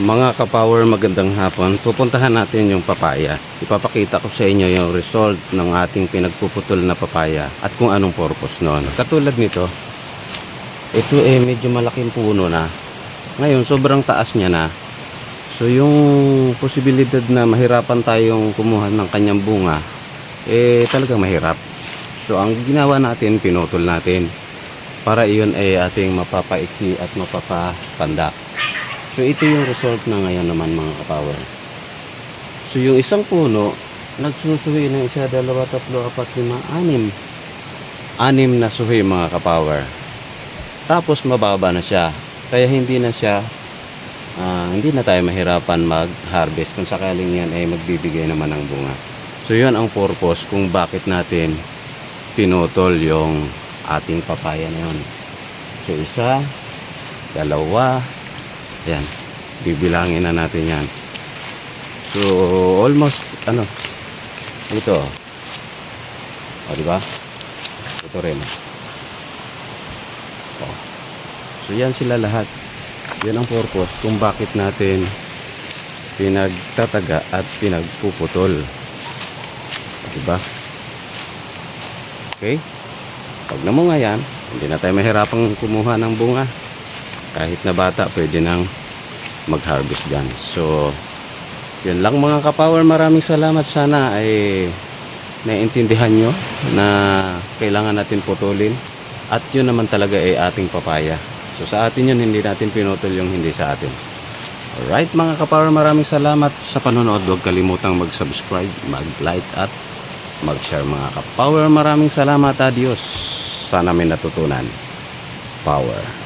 Mga kapower, magandang hapon. Pupuntahan natin yung papaya. Ipapakita ko sa inyo yung result ng ating pinagpuputol na papaya at kung anong purpose noon. Katulad nito, ito eh medyo malaking puno na. Ngayon, sobrang taas niya na. So yung posibilidad na mahirapan tayong kumuha ng kanyang bunga, eh talagang mahirap. So ang ginawa natin, pinutol natin para iyon ay ating mapapaiksi at mapapapanda. So ito yung result na ngayon naman mga kapower. So yung isang puno, nagsusuhi ng isa, dalawa, tatlo, apat, lima, anim. Anim na suhi mga kapower. Tapos mababa na siya. Kaya hindi na siya, ah, hindi na tayo mahirapan mag-harvest kung sakaling yan ay magbibigay naman ng bunga. So yun ang purpose kung bakit natin pinutol yung ating papaya na yun. So isa, dalawa, yan. Bibilangin na natin yan. So, almost, ano, ito. O, di ba? Ito rin. O. So, yan sila lahat. Yan ang purpose kung bakit natin pinagtataga at pinagpuputol. Di ba? Okay? Pag namunga yan, hindi na tayo mahirapang kumuha ng bunga kahit na bata pwede nang mag-harvest dyan. So yun lang mga kapower. Maraming salamat. Sana ay naiintindihan nyo na kailangan natin putulin. At yun naman talaga ay ating papaya. So sa atin yun hindi natin pinutol yung hindi sa atin. Alright mga kapower maraming salamat sa panonood. Huwag kalimutang mag-subscribe mag-like at mag-share mga kapower. Maraming salamat. Adios. Sana may natutunan. Power